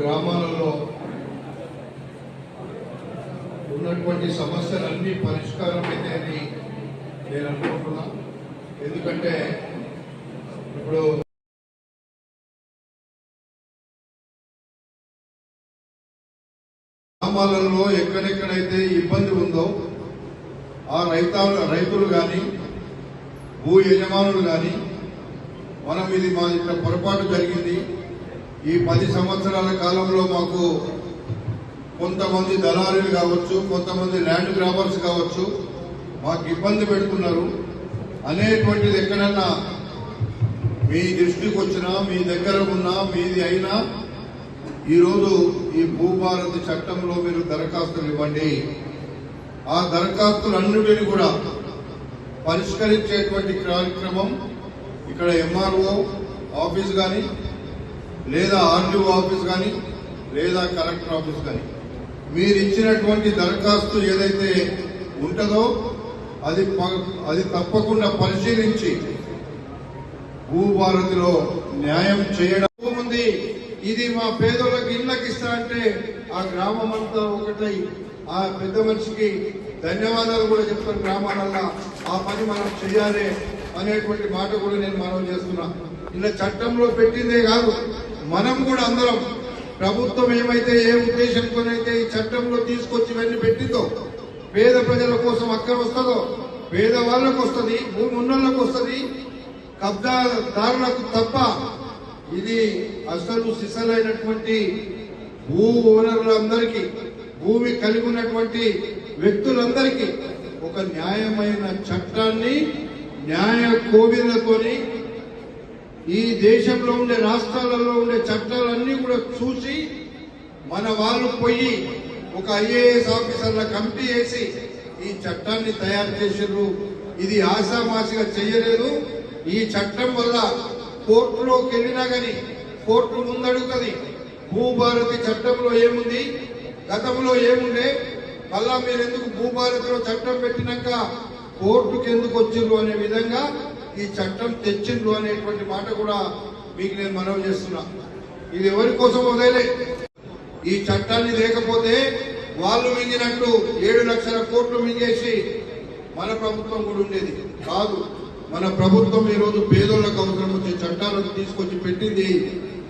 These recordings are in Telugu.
గ్రామాలలో ఉన్నటువంటి సమస్యలన్నీ పరిష్కారం అయితే అని నేను అనుకుంటున్నా. ఎందుకంటే ఇప్పుడు గ్రామాలలో ఎక్కడెక్కడైతే ఇబ్బంది ఉందో ఆ రైత రైతులు కానీ భూ యజమానులు కానీ మనం ఇది మా ఇక్కడ పొరపాటు జరిగింది. ఈ పది సంవత్సరాల కాలంలో మాకు కొంతమంది దళారీలు కావచ్చు కొంతమంది ల్యాండ్ గ్రాబర్స్ కావచ్చు మాకు ఇబ్బంది పెడుతున్నారు. అనేటువంటిది ఎక్కడన్నా మీ దృష్టికి వచ్చినా మీ దగ్గర ఉన్నా మీది అయినా ఈరోజు ఈ భూభారతి చట్టంలో మీరు దరఖాస్తులు ఇవ్వండి. ఆ దరఖాస్తులన్నిటిని కూడా పరిష్కరించేటువంటి కార్యక్రమం ఇక్కడ ఎంఆర్ఓ ఆఫీస్ కానీ లేదా ఆర్డీఓ ఆఫీస్ కానీ లేదా కలెక్టర్ ఆఫీస్ కానీ మీరు ఇచ్చినటువంటి దరఖాస్తు ఏదైతే ఉంటుందో అది అది తప్పకుండా పరిశీలించి భూభారతిలో న్యాయం చేయడం ఉంది. ఇది మా పేదోళ్ళకి ఇళ్ళకి ఇస్తా అంటే ఆ గ్రామం అంతా ఒకటై. ఆ పెద్ద మనిషికి ధన్యవాదాలు కూడా చెప్తాను గ్రామాలల్లో. ఆ పని మనం చేయాలి అనేటువంటి మాట కూడా నేను మనం చేస్తున్నా. ఇలా చట్టంలో పెట్టిందే కాదు. మనం కూడా అందరం ప్రభుత్వం ఏమైతే ఏ ఉద్దేశంతోనైతే ఈ చట్టంలో తీసుకొచ్చి ఇవన్నీ పెట్టిందో పేద ప్రజల కోసం అక్కడ వస్తుందో పేద వాళ్ళకు వస్తుంది భూమి ఉన్నోళ్ళకు వస్తుంది కబ్జాదారులకు తప్ప ఇది అసలు సిసలైనటువంటి భూ ఓనర్లందరికీ భూమి కలిగి ఉన్నటువంటి వ్యక్తులందరికీ ఒక న్యాయమైన చట్టాన్ని న్యాయ కోవిలతోని ఈ దేశంలో ఉండే రాష్ట్రాలలో ఉండే చట్టాలన్నీ కూడా చూసి మన వాళ్ళు పోయి ఒక ఐఏఎస్ ఆఫీసర్ల కమిటీ వేసి ఈ చట్టాన్ని తయారు చేసారు ఇది ఆశామాసిగా చేయలేదు. ఈ చట్టం వల్ల కోర్టులోకి వెళ్ళినా కానీ కోర్టు ముందడుగుతుంది. భూభారతి చట్టంలో ఏముంది? గతంలో ఏముండే? మళ్ళా మీరు ఎందుకు భూభారతిలో చట్టం పెట్టినాక కోర్టుకు ఎందుకు వచ్చిర్రు అనే విధంగా ఈ చట్టం తెచ్చిండ్రు అనేటువంటి మాట కూడా మీకు నేను మనవి చేస్తున్నా. ఇది ఎవరి కోసం వదిలే? ఈ చట్టాన్ని లేకపోతే వాళ్ళు మింగినట్టు ఏడు లక్షల కోట్లు మింగేసి మన ప్రభుత్వం కూడా ఉండేది కాదు. మన ప్రభుత్వం ఈరోజు రోజు పేదోళ్ళకు అవసరం వచ్చే చట్టాలను తీసుకొచ్చి పెట్టింది.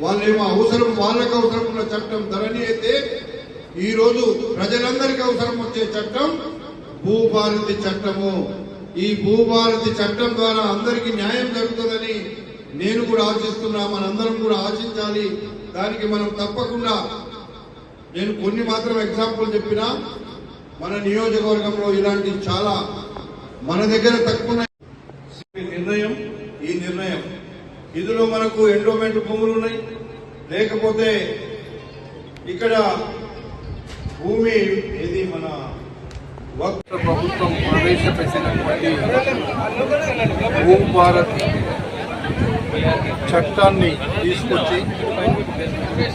వాళ్ళేమో అవసరం వాళ్ళకు అవసరం ఉన్న చట్టం ధరణి అయితే ఈరోజు ప్రజలందరికీ అవసరం వచ్చే చట్టం భూభారతి చట్టము. ఈ భూభారతి చట్టం ద్వారా అందరికీ న్యాయం జరుగుతుందని నేను కూడా ఆశిస్తున్నా. మనందరం కూడా ఆశించాలి. దానికి మనం తప్పకుండా నేను కొన్ని మాత్రం ఎగ్జాంపుల్ చెప్పినా. మన నియోజకవర్గంలో ఇలాంటి చాలా మన దగ్గర తక్కువ ఉన్నాయి. నిర్ణయం ఈ నిర్ణయం. ఇందులో మనకు ఎండోమెంట్ భూములు ఉన్నాయి. లేకపోతే ఇక్కడ భూమి ఏది? మన ప్రభుత్వం ప్రవేశపెట్టినటువంటి భూభారత్ చట్టాన్ని తీసుకొచ్చి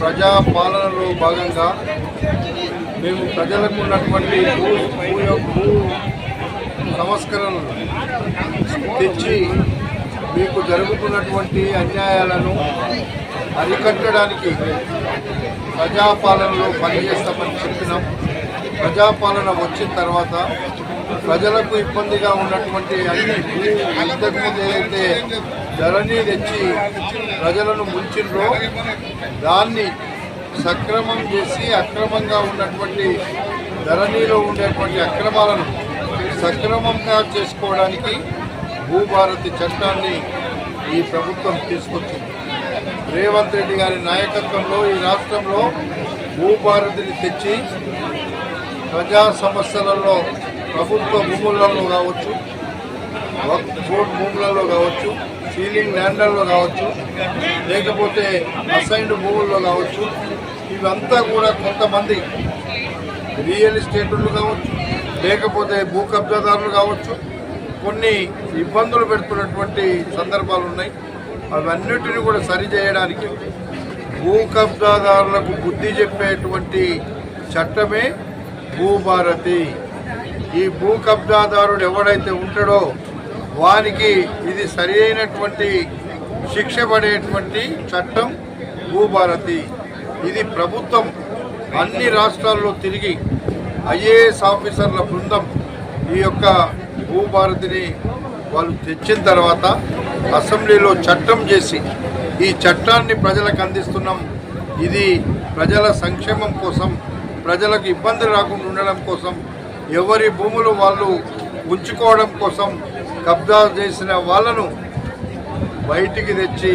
ప్రజా పాలనలో భాగంగా మేము ప్రజలకు ఉన్నటువంటి భూ సంస్కరణలు తెచ్చి మీకు జరుగుతున్నటువంటి అన్యాయాలను అరికట్టడానికి ప్రజాపాలనలో పనిచేస్తామని చెప్పినాం. ప్రజాపాలన వచ్చిన తర్వాత ప్రజలకు ఇబ్బందిగా ఉన్నటువంటి అన్ని ఇంతకుముందు ఏదైతే ధరణి తెచ్చి ప్రజలను ముంచిండ్రో దాన్ని సక్రమం చేసి అక్రమంగా ఉన్నటువంటి ధరణిలో ఉండేటువంటి అక్రమాలను సక్రమంగా చేసుకోవడానికి భూభారతి చట్టాన్ని ఈ ప్రభుత్వం తీసుకొచ్చింది. రేవంత్ రెడ్డి గారి నాయకత్వంలో ఈ రాష్ట్రంలో భూభారతిని తెచ్చి ప్రజా సమస్యలలో ప్రభుత్వ భూములలో కావచ్చు రోడ్ భూములలో కావచ్చు సీలింగ్ ల్యాండర్లో కావచ్చు లేకపోతే అసైన్డ్ భూముల్లో కావచ్చు ఇవంతా కూడా కొంతమంది రియల్ ఎస్టేట్లు కావచ్చు లేకపోతే భూ కబ్జాదారులు కావచ్చు కొన్ని ఇబ్బందులు పెడుతున్నటువంటి సందర్భాలు ఉన్నాయి. అవన్నిటిని కూడా సరిచేయడానికి భూ కబ్జాదారులకు బుద్ధి చెప్పేటువంటి చట్టమే భూభారతి. ఈ భూ కబ్జాదారుడు ఎవడైతే ఉంటాడో వానికి ఇది సరి అయినటువంటి శిక్ష పడేటువంటి చట్టం భూభారతి. ఇది ప్రభుత్వం అన్ని రాష్ట్రాల్లో తిరిగి ఐఏఎస్ ఆఫీసర్ల బృందం ఈ యొక్క భూభారతిని వాళ్ళు తెచ్చిన తర్వాత అసెంబ్లీలో చట్టం చేసి ఈ చట్టాన్ని ప్రజలకు అందిస్తున్నాం. ఇది ప్రజల సంక్షేమం కోసం ప్రజలకు ఇబ్బంది రాకుండా ఉండడం కోసం ఎవరి భూములు వాళ్ళు ఉంచుకోవడం కోసం కబ్జా చేసిన వాళ్ళను బయటికి తెచ్చి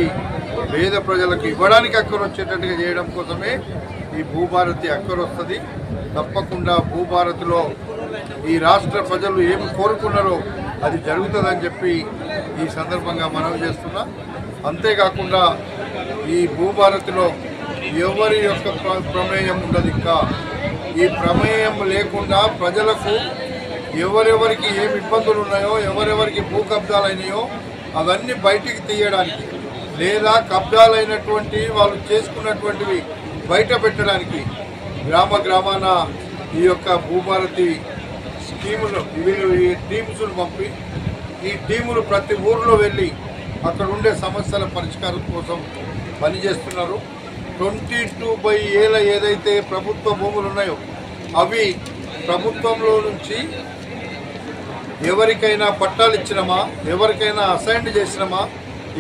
పేద ప్రజలకు ఇవ్వడానికి అక్కర వచ్చేటట్టుగా చేయడం కోసమే ఈ భూభారతి అక్కర వస్తుంది తప్పకుండా భూభారతిలో ఈ రాష్ట్ర ప్రజలు ఏం కోరుకున్నారో అది జరుగుతుందని చెప్పి ఈ సందర్భంగా మనవి చేస్తున్నా. అంతేకాకుండా ఈ భూభారతిలో ఎవరి యొక్క ప్ర- ప్రమేయం ఉండదు ఇంకా. ఈ ప్రమేయం లేకుండా ప్రజలకు ఎవరెవరికి ఏమి ఇబ్బందులు ఉన్నాయో ఎవరెవరికి భూ కబ్జాలైనాయో అవన్నీ బయటికి తీయడానికి లేదా కబ్జాలైనటువంటి వాళ్ళు చేసుకున్నటువంటివి బయట పెట్టడానికి గ్రామ గ్రామాన ఈ యొక్క భూభారతి టీములు వీళ్ళు ఈ టీమ్స్ను పంపి ఈ టీములు ప్రతి ఊర్లో వెళ్ళి అక్కడ ఉండే సమస్యల పరిష్కారం కోసం పనిచేస్తున్నారు. ట్వంటీ టూ బై ఏల ఏదైతే ప్రభుత్వ భూములు ఉన్నాయో అవి ప్రభుత్వంలో నుంచి ఎవరికైనా పట్టాలు ఇచ్చినమా ఎవరికైనా అసైన్ చేసినామా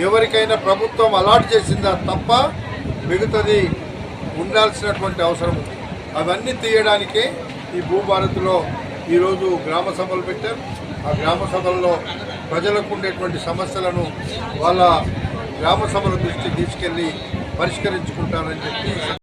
ఎవరికైనా ప్రభుత్వం అలాట్ చేసిందా తప్ప మిగతాది ఉండాల్సినటువంటి అవసరం ఉంది. అవన్నీ తీయడానికే ఈ భూభారత్లో ఈరోజు గ్రామ సభలు పెట్టారు ఆ గ్రామ సభల్లో ప్రజలకు ఉండేటువంటి సమస్యలను వాళ్ళ గ్రామ సభల దృష్టికి తీసుకెళ్ళి పరిష్కరించుకుంటారని చెప్పి